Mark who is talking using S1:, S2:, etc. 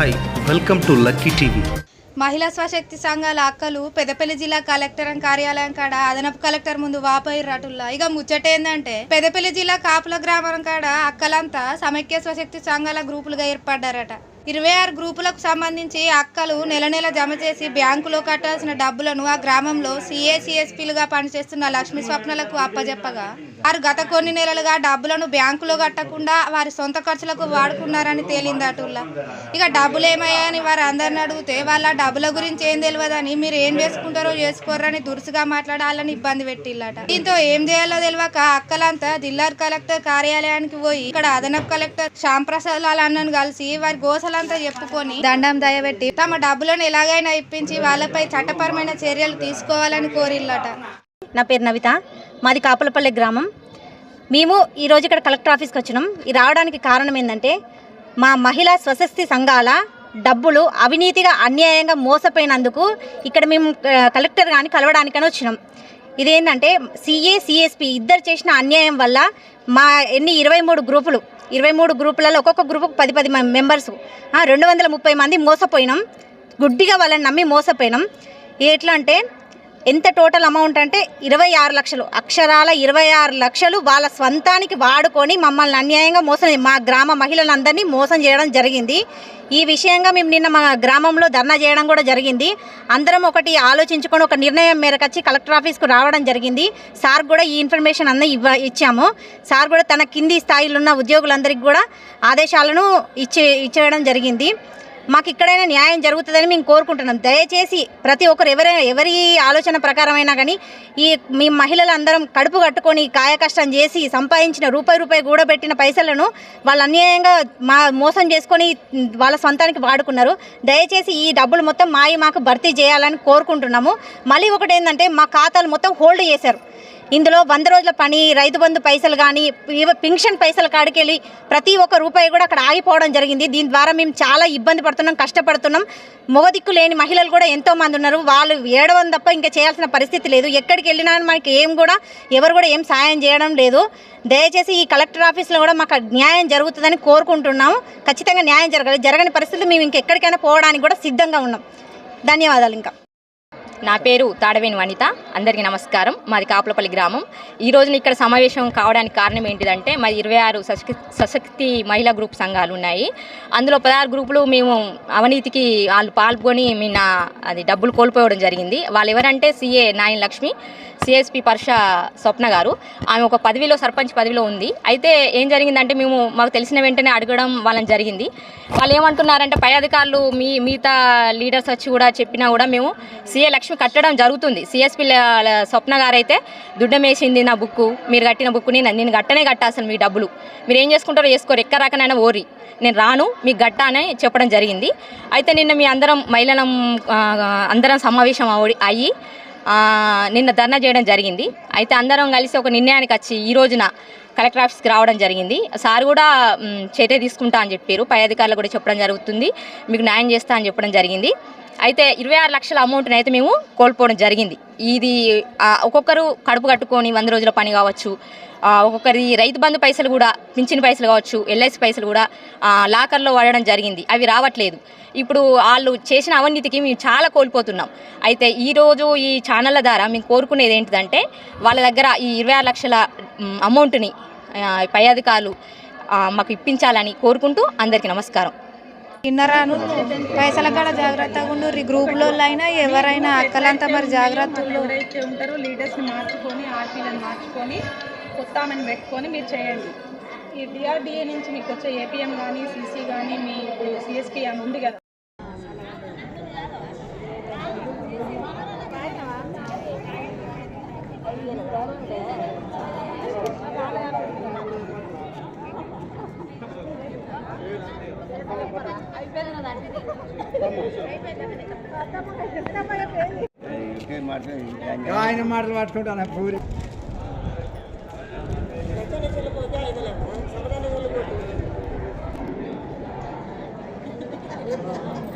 S1: Hi welcome to lucky TV.
S2: మహిళా స్వశక్తి సంఘాల అక్కలు పెదపల్లి జిల్లా కలెక్టర్ కార్యాలయం కాడ అదనపు కలెక్టర్ ముందు వాపోయి ఇక ముచ్చట ఏంటంటే పెదపల్లి జిల్లా కాపుల గ్రామం కాడ అక్కలంతా సమైక్య స్వశక్తి సంఘాల గ్రూపులుగా ఏర్పడ్డారట. ఇరవై ఆరు గ్రూపులకు సంబంధించి అక్కలు నెల నెల జమ చేసి బ్యాంకులో కట్టాల్సిన డబ్బులను ఆ గ్రామంలో సిఏసిఎస్పీలుగా పనిచేస్తున్న లక్ష్మీ స్వప్నలకు అప్పజెప్పగా వారు గత కొన్ని నెలలుగా డబ్బులను బ్యాంకులో కట్టకుండా వారి సొంత ఖర్చులకు వాడుకున్నారని తేలిందటుల్లా ఇక డబ్బులు ఏమయ్యాయని వారు అందరిని అడిగితే వాళ్ళ డబ్బుల గురించి ఏం తెలియదని మీరు ఏం చేసుకుంటారో చేసుకోరని దురుసుగా మాట్లాడాలని ఇబ్బంది పెట్టిల్లట. దీంతో ఏం చేయాలో తెలియక అక్కలంతా జిల్లా కలెక్టర్ కార్యాలయానికి పోయి ఇక్కడ అదనపు కలెక్టర్ శ్యామ్ ప్రసాద్ లాల్ అన్నను కలిసి వారి గోసలంతా చెప్పుకొని దండం దయబెట్టి తమ డబ్బులను ఎలాగైనా ఇప్పించి వాళ్ళపై చట్టపరమైన చర్యలు తీసుకోవాలని కోరిల్లట.
S3: నా పేరు నవిత. మాది కాపులపల్లి గ్రామం. మేము ఈరోజు ఇక్కడ కలెక్టర్ ఆఫీస్కి వచ్చినాం. ఈ రావడానికి కారణం ఏంటంటే మా మహిళా స్వశక్తి సంఘాల డబ్బులు అవినీతిగా అన్యాయంగా మోసపోయినందుకు ఇక్కడ మేము కలెక్టర్ కానీ కలవడానికని వచ్చినాం. ఇదేంటంటే సిఏ సిఎస్పి ఇద్దరు చేసిన అన్యాయం వల్ల మా ఎన్ని ఇరవై మూడు గ్రూపులు ఇరవై మూడు గ్రూపులలో ఒక్కొక్క గ్రూపుకు పది పది మెంబర్స్ రెండు వందల ముప్పై మంది మోసపోయినాం. గుడ్డిగా వాళ్ళని నమ్మి మోసపోయినాం. ఎట్లా అంటే ఎంత టోటల్ అమౌంట్ అంటే ఇరవై ఆరు లక్షలు. అక్షరాల ఇరవై ఆరు లక్షలు వాళ్ళ స్వంతానికి వాడుకొని మమ్మల్ని అన్యాయంగా మోసం మా గ్రామ మహిళలందరినీ మోసం చేయడం జరిగింది. ఈ విషయంగా మేము నిన్న మా గ్రామంలో ధర్నా చేయడం కూడా జరిగింది. అందరం ఒకటి ఆలోచించుకొని ఒక నిర్ణయం మేరకు వచ్చి కలెక్టర్ ఆఫీస్కు రావడం జరిగింది. సార్ కూడా ఈ ఇన్ఫర్మేషన్ అన్నీ ఇవ్వ ఇచ్చాము. సార్ కూడా తన కింది స్థాయిలో ఉన్న ఉద్యోగులందరికీ కూడా ఆదేశాలను ఇచ్చే ఇచ్చేయడం జరిగింది. మాకు ఇక్కడైనా న్యాయం జరుగుతుందని మేము కోరుకుంటున్నాం. దయచేసి ప్రతి ఒక్కరు ఎవరైనా ఎవరి ఆలోచన ప్రకారమైనా కానీ ఈ మీ మహిళలందరం కడుపు కట్టుకొని కాయ కష్టం చేసి సంపాదించిన రూపాయి రూపాయి కూడబెట్టిన పైసలను వాళ్ళు అన్యాయంగా మా మోసం చేసుకొని వాళ్ళ సొంతానికి వాడుకున్నారు. దయచేసి ఈ డబ్బులు మొత్తం మాయి మాకు భర్తీ చేయాలని కోరుకుంటున్నాము. మళ్ళీ ఒకటి ఏంటంటే మా ఖాతాలు మొత్తం హోల్డ్ చేశారు. ఇందులో వంద రోజుల పని రైతు బంధు పైసలు కానీ పింఛన్ పైసలు కాడికెళ్ళి ప్రతి ఒక్క రూపాయి కూడా అక్కడ ఆగిపోవడం జరిగింది. దీని ద్వారా మేము చాలా ఇబ్బంది పడుతున్నాం కష్టపడుతున్నాం. మొగదిక్కు లేని మహిళలు కూడా ఎంతో మంది ఉన్నారు. వాళ్ళు ఏడవం తప్ప ఇంకా చేయాల్సిన పరిస్థితి లేదు. ఎక్కడికి వెళ్ళినా మనకి ఏం కూడా ఎవరు కూడా ఏం సాయం చేయడం లేదు. దయచేసి ఈ కలెక్టర్ ఆఫీస్లో కూడా మాకు న్యాయం జరుగుతుందని కోరుకుంటున్నాము. ఖచ్చితంగా న్యాయం జరగాలి. జరగని పరిస్థితి మేము ఇంకెక్కడికైనా పోవడానికి కూడా సిద్ధంగా ఉన్నాం. ధన్యవాదాలు ఇంకా.
S4: నా పేరు తాడవేణి వనిత. అందరికీ నమస్కారం. మాది కాపులపల్లి గ్రామం. ఈ రోజున ఇక్కడ సమావేశం కావడానికి కారణం ఏంటిదంటే మాది ఇరవై ఆరు సశక్తి సశక్తి మహిళా గ్రూప్ సంఘాలు ఉన్నాయి. అందులో పదహారు గ్రూపులు మేము అవినీతికి వాళ్ళు పాల్గొని మీ నా అది డబ్బులు కోల్పోవడం జరిగింది. వాళ్ళు ఎవరంటే సిఏ నాయన్ లక్ష్మి సిఎస్పి పర్ష స్వప్న గారు. ఆమె ఒక పదవిలో సర్పంచ్ పదవిలో ఉంది. అయితే ఏం జరిగిందంటే మేము మాకు తెలిసిన వెంటనే అడగడం వాళ్ళని జరిగింది. వాళ్ళు ఏమంటున్నారంటే పై అధికారులు మీ మిగతా లీడర్స్ వచ్చి కూడా చెప్పినా కూడా మేము సీఏ లక్ష్మి కట్టడం జరుగుతుంది. సిఎస్పీ స్వప్న గారైతే దుడ్డమేసింది నా బుక్కు. మీరు కట్టిన బుక్కుని నేను నేను గట్టనే అసలు మీ డబ్బులు. మీరు ఏం చేసుకుంటారో చేసుకోరు. ఎక్క రకనైనా ఓరి నేను రాను మీకు గట్ట అని చెప్పడం జరిగింది. అయితే నిన్న మీ అందరం మహిళలం అందరం సమావేశం అయ్యి నిన్న ధర్నా చేయడం జరిగింది. అయితే అందరం కలిసి ఒక నిర్ణయానికి వచ్చి ఈ రోజున కలెక్టర్ ఆఫీస్కి రావడం జరిగింది. సార్ కూడా చర్య తీసుకుంటా అని చెప్పారు. పై అధికారులు కూడా చెప్పడం జరుగుతుంది. మీకు న్యాయం చేస్తా అని చెప్పడం జరిగింది. అయితే ఇరవై ఆరు లక్షల అమౌంట్ని అయితే మేము కోల్పోవడం జరిగింది. ఇది ఒక్కొక్కరు కడుపు కట్టుకొని వంద రోజుల పని కావచ్చు ఒక్కొక్కరి రైతు బంధు పైసలు కూడా పింఛన్ పైసలు కావచ్చు ఎల్ఐసి పైసలు కూడా లాకర్లో వాడడం జరిగింది. అవి రావట్లేదు. ఇప్పుడు వాళ్ళు చేసిన అవినీతికి మేము చాలా కోల్పోతున్నాం. అయితే ఈరోజు ఈ ఛానళ్ళ ద్వారా మేము కోరుకునేది ఏంటిదంటే వాళ్ళ దగ్గర ఈ ఇరవై ఆరు లక్షల అమౌంట్ని పై అధికారులు మాకు ఇప్పించాలని కోరుకుంటూ అందరికీ నమస్కారం.
S2: ఇన్నరాను పైసల కాడ జాగ్రత్తగా ఉండు. ఈ గ్రూపులో అయినా ఎవరైనా అక్కలంతా మరి జాగ్రత్త
S5: ఎవరైతే ఉంటారో లీడర్స్ని మార్చుకొని ఆర్పీలను మార్చుకొని కొత్త ఆమెను పెట్టుకొని మీరు చేయండి. ఈ డిఆర్డిఏ నుంచి మీకు వచ్చే ఏపీఎం కానీ సీసీ కానీ మీ ఇప్పుడు సిఎస్పీ అని ఉంది కదా.
S6: ఆయన మాటలు పట్టుకుంటాను పూరి Thank you.